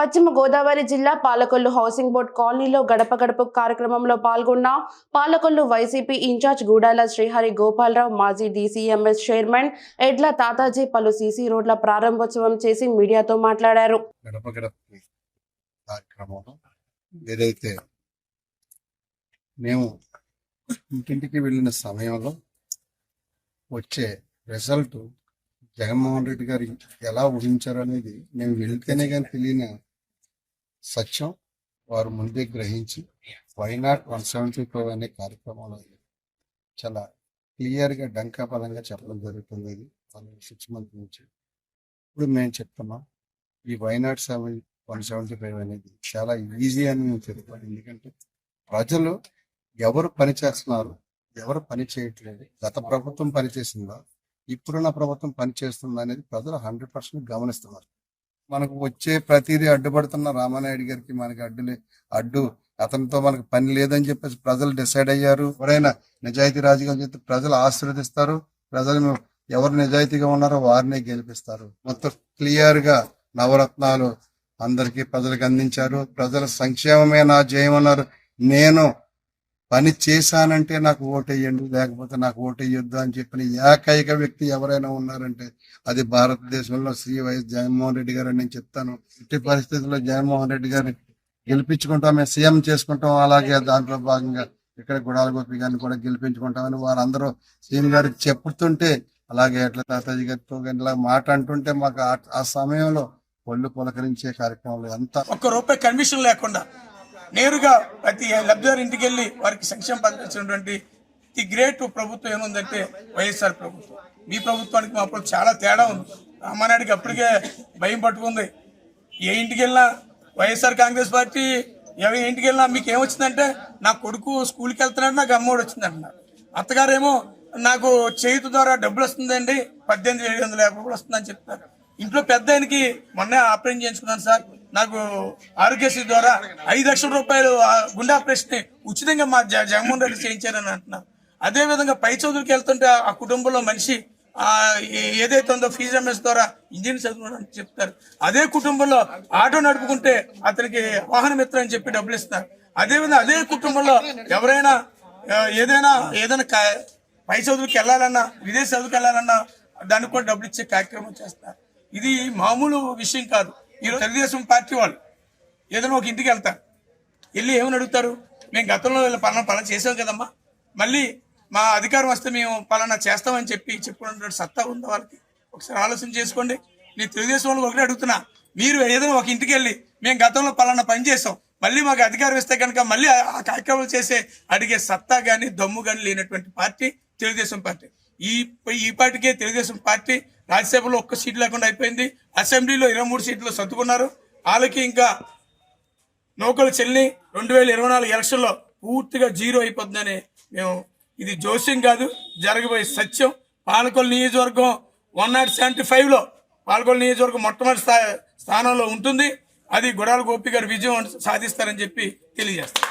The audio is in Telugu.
పశ్చిమ గోదావరి జిల్లా పాలకొల్లు హౌసింగ్ బోర్డ్ కాలనీలో గడప గడప కార్యక్రమంలో పాల్గొన్న పాలకొల్లు వైసీపీ ఇన్ఛార్జ్ గూడాల శ్రీహరి గోపాలరావు మాజీ డీసీఎంఎస్ చైర్మన్ ఎడ్ల తాతాజీ పలు సీసీ రోడ్ల ప్రారంభోత్సవం చేసి మీడియాతో మాట్లాడారు. ఏదైతే మేము ఇంటింటికి వెళ్ళిన సమయంలో వచ్చే రిజల్ట్ జగన్మోహన్ రెడ్డి గారు ఎలా ఊహించారు అనేది మేము వెళ్తేనే కానీ తెలియని సత్యం వారు ముందే గ్రహించి why not one seventy five అనే కార్యక్రమంలో చాలా క్లియర్గా డంకాపదంగా చెప్పడం జరుగుతుంది ఇది. సిక్స్ మంత్ నుంచి ఇప్పుడు మేము చెప్తున్నాం ఈ why not seven one seventy five అనేది చాలా ఈజీ అని నేను చెప్తాను. ఎందుకంటే ప్రజలు ఎవరు పని చేస్తున్నారు ఎవరు పని చేయట్లేదు గత ప్రభుత్వం పనిచేసిందా ఇప్పుడున్న ప్రభుత్వం పనిచేస్తుందా అనేది ప్రజలు హండ్రెడ్ పర్సెంట్ గమనిస్తున్నారు. మనకు వచ్చే ప్రతిదీ అడ్డుపడుతున్న రామానాయుడు గారికి మనకి అడ్డులే అడ్డు. అతనితో మనకు పని లేదని చెప్పేసి ప్రజలు డిసైడ్ అయ్యారు. ఎవరైనా నిజాయితీ రాజకీయం చెప్తే ప్రజలు ఆశీర్వదిస్తారు. ప్రజలు ఎవరు నిజాయితీగా ఉన్నారో వారినే గెలిపిస్తారు. మొత్తం క్లియర్గా నవరత్నాలు అందరికీ ప్రజలకు అందించారు. ప్రజల సంక్షేమమే నా జయమన్నారు. నేను పని చేశానంటే నాకు ఓటేయండి లేకపోతే నాకు ఓటేయొద్దు అని చెప్పిన ఏకైక వ్యక్తి ఎవరైనా ఉన్నారంటే అది భారతదేశంలో శ్రీ వైఎస్ జగన్మోహన్ రెడ్డి గారు నేను చెప్తాను. ఇట్టి పరిస్థితుల్లో జగన్మోహన్ రెడ్డి గారిని గెలిపించుకుంటాం మేము సీఎం చేసుకుంటాం అలాగే దాంట్లో భాగంగా ఇక్కడ గుడాల గోపి గారిని కూడా గెలిపించుకుంటామని వారందరూ సీఎం గారికి చెప్తుంటే అలాగే ఎట్లా తాతాజీ గారితో ఇలా మాట అంటుంటే మాకు ఆ- సమయంలో పళ్ళు పులకరించే కార్యక్రమంలో ఎంత ఒక్క రూపాయి కమిషన్ లేకుండా నేరుగా ప్రతి లబ్ధిదారు ఇంటికి వెళ్ళి వారికి సంక్షేమ పథకించినటువంటి ది గ్రేట్ ప్రభుత్వం ఏముందంటే వైఎస్ఆర్ ప్రభుత్వం. మీ ప్రభుత్వానికి మా ప్రభుత్వం చాలా తేడా ఉంది. రామానాయుడికి అప్పటికే భయం పట్టుకుంది. ఏ ఇంటికి వెళ్ళినా వైఎస్ఆర్ కాంగ్రెస్ పార్టీ ఎవరి ఇంటికి వెళ్ళినా మీకు ఏమొచ్చిందంటే నా కొడుకు స్కూల్కి వెళ్తున్నాడు నాకు అమ్మఒడి వచ్చిందంటున్నారు అత్తగారేమో నాకు చేతి ద్వారా డబ్బులు వస్తుందండి పద్దెనిమిది ఏడు వందల యాభై రూపాయలు వస్తుందని చెప్తారు ఇంట్లో పెద్ద ఆయనకి మొన్నే ఆపరేషన్ చేయించుకున్నాను సార్. నాకు ఆరోగ్యశ్రీ ద్వారా ఐదు లక్షల రూపాయలు ఆ గుండె ఆపరేషన్ ఉచితంగా మా జ- జగన్మోహన్ రెడ్డి చేయించారని అంటున్నారు అదే విధంగా పై చదువుకి వెళ్తుంటే ఆ- కుటుంబంలో మనిషి ఆ ఏదైతే ఉందో ఫీజు ఎంఎస్ ద్వారా ఇంజనీర్ చదువుకోవడానికి చెప్తారు. అదే కుటుంబంలో ఆటో నడుపుకుంటే అతనికి వాహన మిత్ర అని చెప్పి డబ్బులు ఇస్తారు అదే విధంగా అదే కుటుంబంలో ఎవరైనా ఏదైనా ఏదైనా కా- పై చదువుకి వెళ్ళాలన్నా విదేశ చదువుకి వెళ్ళాలన్నా దానికి కూడా డబ్బులు ఇచ్చే కార్యక్రమం చేస్తారు ఇది మామూలు విషయం కాదు. ఈరోజు తెలుగుదేశం పార్టీ వాళ్ళు ఏదైనా ఒక ఇంటికి వెళ్తారు. వెళ్ళి ఏమని అడుగుతారు? మేము గతంలో పలానా పలానా చేసాం కదమ్మా. మళ్ళీ మా అధికారం వస్తే మేము పలానా చేస్తామని చెప్పి చెప్పుకున్నటువంటి సత్తా ఉందా వాళ్ళకి. ఒకసారి ఆలోచన చేసుకోండి. నేను తెలుగుదేశం వాళ్ళు ఒకటే అడుగుతున్నా. మీరు ఏదైనా ఒక ఇంటికి వెళ్ళి మేము గతంలో పలానా పని చేసాం మళ్ళీ మాకు అధికారం ఇస్తే కనుక మళ్ళీ ఆ ఆ కార్యక్రమాలు చేసే అడిగే సత్తా కానీ దమ్ము కానీ లేనటువంటి పార్టీ తెలుగుదేశం పార్టీ. ఈ ఈ తెలుగుదేశం పార్టీ రాజ్యసభలో ఒక్క సీట్ లేకుండా అయిపోయింది. అసెంబ్లీలో ఇరవై మూడు సీట్లు సర్దుకున్నారు. వాళ్ళకి ఇంకా నౌకలు చెల్లి రెండు వేల ఇరవై నాలుగు ఎలక్షన్లో పూర్తిగా జీరో అయిపోతుందని మేము ఇది జోస్యం కాదు జరగబోయే సత్యం. పాలకొల్లు నియోజకవర్గం వన్ నాట్ సెవెంటీ ఫైవ్లో పాలకొల్లు నియోజకవర్గం మొట్టమొదటి స్థా- స్థానంలో ఉంటుంది. అది గుడాల గోపి గారు విజయం సాధిస్తారని చెప్పి తెలియజేస్తారు